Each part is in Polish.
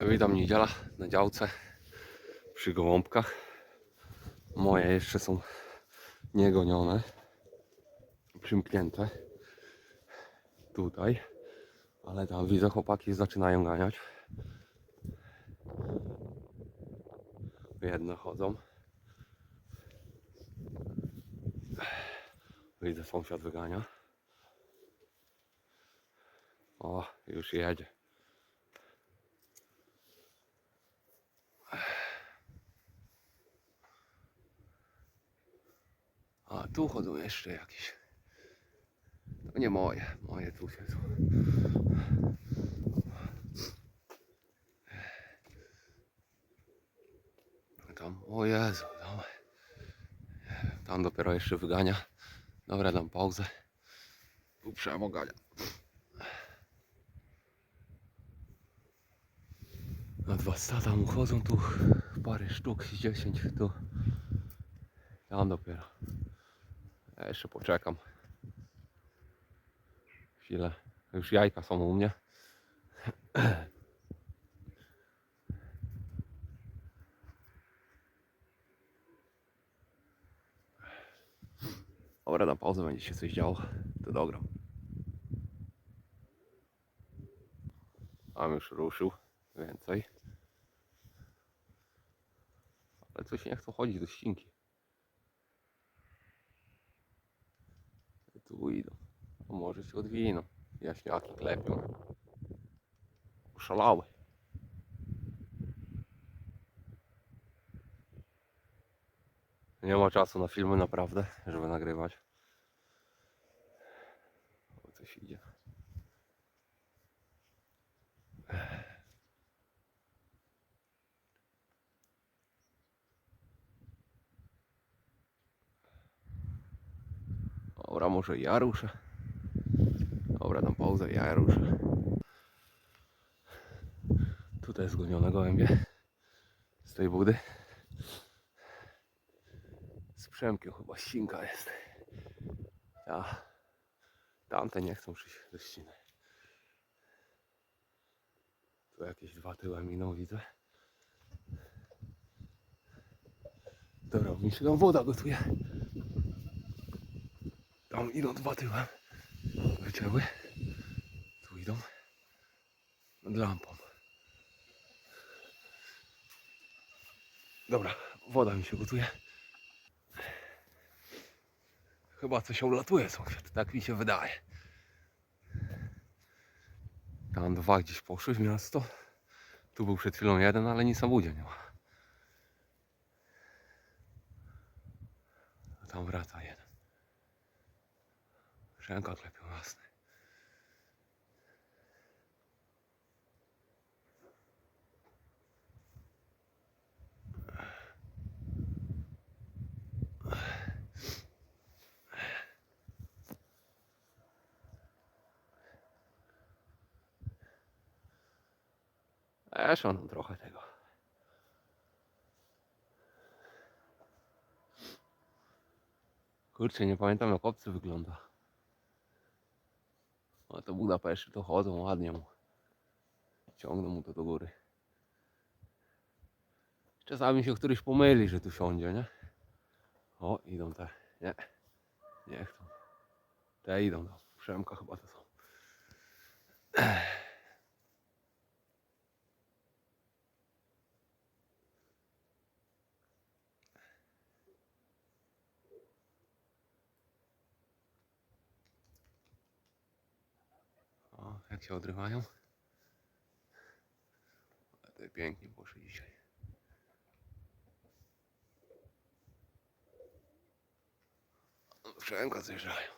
Witam niedziela na działce przy gołąbkach. Moje jeszcze są niegonione, przymknięte tutaj, ale tam widzę chłopaki zaczynają ganiać. Jedne chodzą. Widzę sąsiad wygania. O, już jedzie. A tu chodzą jeszcze jakieś. To nie moje, moje tu siedzą. Tam, o Jezu, tam, tam dopiero jeszcze wygania. Dobra, dam pauzę. Tu przemo gania. Na dwa stada mu chodzą tu parę sztuk, 10 tu. Tam dopiero. Jeszcze poczekam. Chwilę. Już jajka są u mnie. Dobra, na pauzę będzie się coś działo. To dogram. Mam już ruszył więcej. Ale coś nie chcą chodzić do ścinki. Tu idą. A może się odwiną. Jaśniaki klepią. Oszalały. Nie ma czasu na filmy naprawdę, żeby nagrywać. O, coś idzie. Dobra, może ja ruszę. Dobra, dam pauzę, ja ruszę. Tutaj zgonione gołębie z tej budy. Z Przemkiem chyba ścinka jest. Ja. Tamte nie chcą przyjść do ściny. Tu jakieś dwa tyłem miną widzę. Dobra, mi się tam woda gotuje. Tam idą dwa tyłem. Wycięły. Tu idą. Nad lampą. Dobra, woda mi się gotuje. Chyba coś ulatuje sąsiad, tak mi się wydaje. Tam dwa gdzieś poszły w miasto. Tu był przed chwilą jeden, ale nic na nie ma. Tam wraca jeden. Ręka klepią jasne. Jeszcze mam trochę tego. Kurczę, nie pamiętam jak obcy wygląda. A to Budapeszty to chodzą ładnie mu. Ciągną mu to do góry. Czasami się któryś pomyli, że tu siądzie, nie? O, idą te. Nie. Nie chcą. Te idą Przemka chyba to są. Jak się odrywają. Ale pięknie poszli dzisiaj. Przemka zjeżdżają.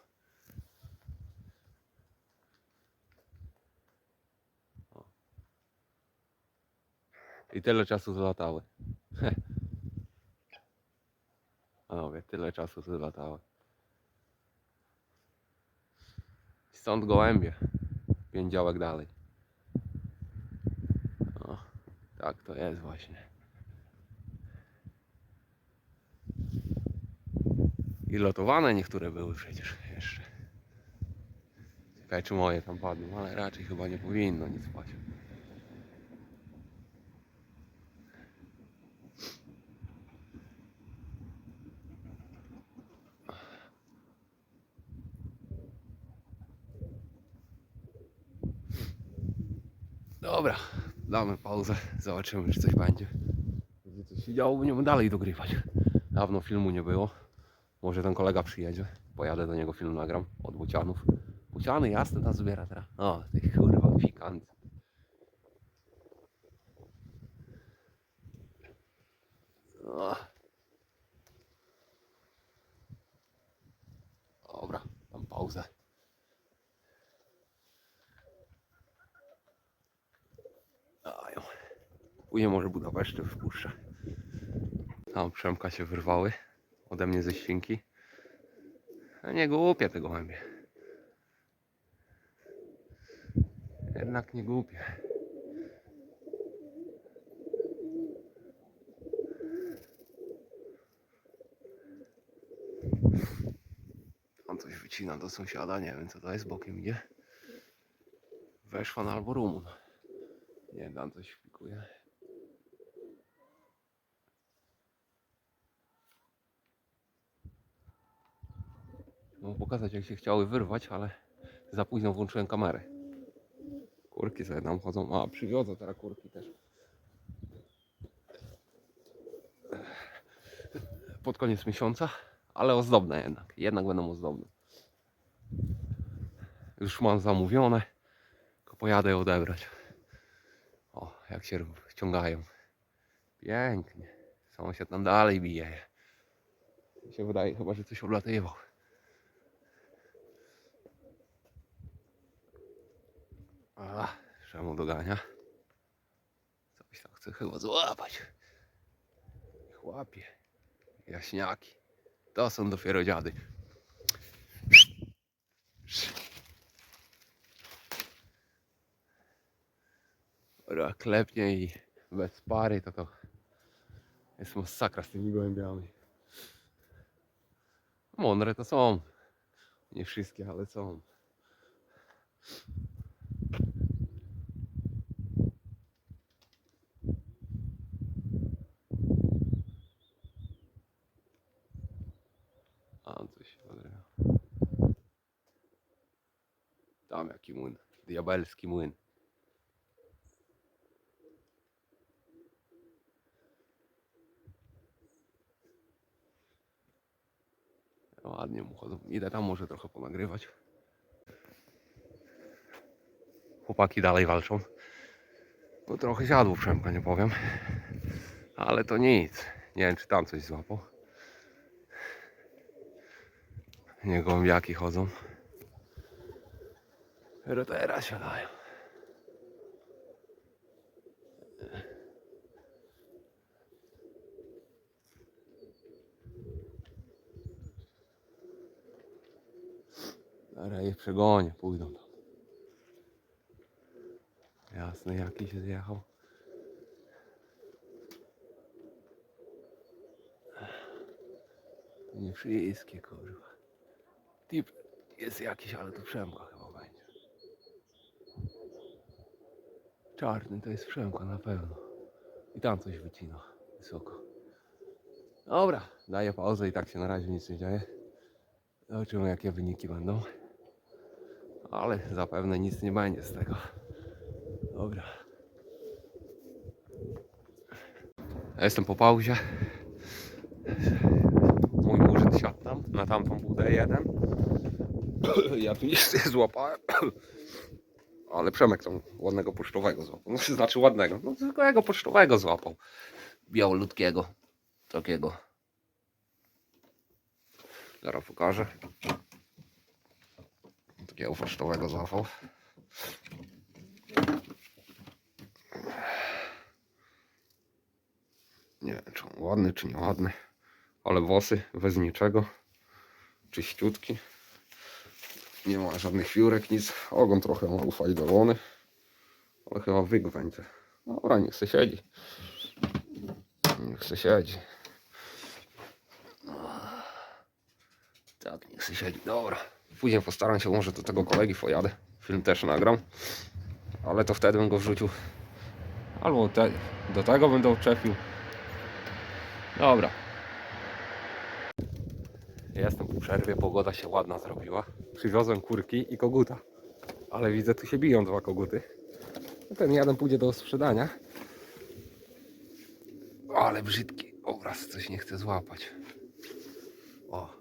I tyle czasu zlatały. Panowie, tyle czasu zlatały. Stąd gołębie. Pięć działek dalej. O, tak to jest właśnie. I lotowane niektóre były przecież jeszcze. Ciekawe czy moje tam padną, ale raczej chyba nie powinno nic paść. Dobra, damy pauzę, zobaczymy czy coś będzie. Będzie coś się działo, będziemy dalej dogrywać. Dawno filmu nie było. Może ten kolega przyjedzie. Pojadę do niego film nagram od Bucianów. Buciany jasne tam zbiera teraz. O, ty kurwa fikant. O. Dobra, dam pauzę. Dają. Później może Budapeszty wpuszczę. Tam Przemka się wyrwały ode mnie ze świnki. A nie głupie te gołębie. Jednak nie głupie. On coś wycina do sąsiada, nie wiem co to jest, bokiem idzie. Weszła na albo rumun. Nie tam coś pikuje. Mam pokazać jak się chciały wyrwać, ale za późno włączyłem kamerę. Kurki sobie tam chodzą. A, przywiozę teraz kurki też. Pod koniec miesiąca, ale ozdobne jednak. Jednak będą ozdobne. Już mam zamówione. Tylko pojadę odebrać. O, jak się wciągają. Pięknie. Sąsiad tam dalej bije. Mi się wydaje chyba, że coś oblatywał. A, czemu dogania? Coś tam chce chyba złapać. Niech łapie. Jaśniaki. To są dopiero dziady. Dobra, klepnie i bez pary to to jest masakra z tymi gołębiami. Mądre to są. Nie wszystkie, ale są. A coś się odrywa. Tam jaki młyn. Diabelski młyn. Ładnie mu chodzą. Idę tam może trochę ponagrywać. Chłopaki dalej walczą. No trochę siadło Przemka, nie powiem. Ale to nic. Nie wiem, czy tam coś złapał. Nie gołębiaki chodzą. Pero teraz siadają. Teraz ich przegonię, pójdą tam. Jasne, jaki się zjechał. Nie wszystkie, kurwa. Tip jest jakiś, ale to Przemka chyba będzie. Czarny to jest Przemka na pewno. I tam coś wycina wysoko. Dobra, daję pauzę i tak się na razie nic nie dzieje. Zobaczymy jakie wyniki będą. Ale zapewne nic nie będzie z tego. Dobra. Ja jestem po pauzie. Mój murzyn siadł tam, na tamtą budę jeden. Ja tu nie złapałem. Ale Przemek tam ładnego pocztowego złapał. No, znaczy ładnego, no zwykłego pocztowego złapał. Białoludkiego. Takiego. Zaraz pokażę. Takiego pocztowego złapał. Nie wiem, czy on ładny, czy nieładny. Ale włosy bez niczego. Czyściutki. Nie ma żadnych fiurek, nic. Ogon trochę ma ufajdolony. Ale chyba wyg będzie. Dobra, niech se siedzi. Niech se siedzi. Tak, niech se siedzi. Dobra. Później postaram się może do tego kolegi pojadę. Film też nagram. Ale to wtedy bym go wrzucił. Albo te, do tego będę odczepił. Dobra. Jestem po przerwie, pogoda się ładna zrobiła. Przywiozłem kurki i koguta. Ale widzę, tu się biją dwa koguty. Ten jeden pójdzie do sprzedania. Ale brzydki obraz, coś nie chce złapać. O.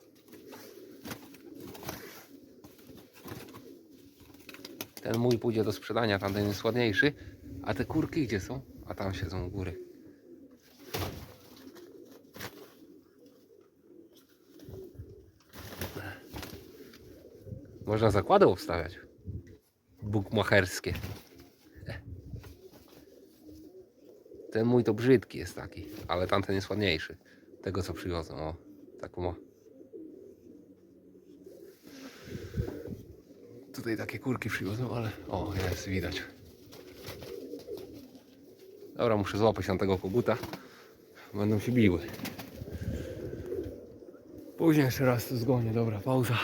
Ten mój pójdzie do sprzedania, tamten jest ładniejszy. A te kurki gdzie są? A tam siedzą u góry. Można zakłady obstawiać. Bukmacherskie. Ten mój to brzydki jest taki, ale tamten jest ładniejszy. Tego co przywiozą, o. Tak ma. Tutaj takie kurki przywiozą, ale o, jest widać. Dobra, muszę złapać na tego koguta. Będą się biły. Później jeszcze raz to zgonię, dobra, pauza.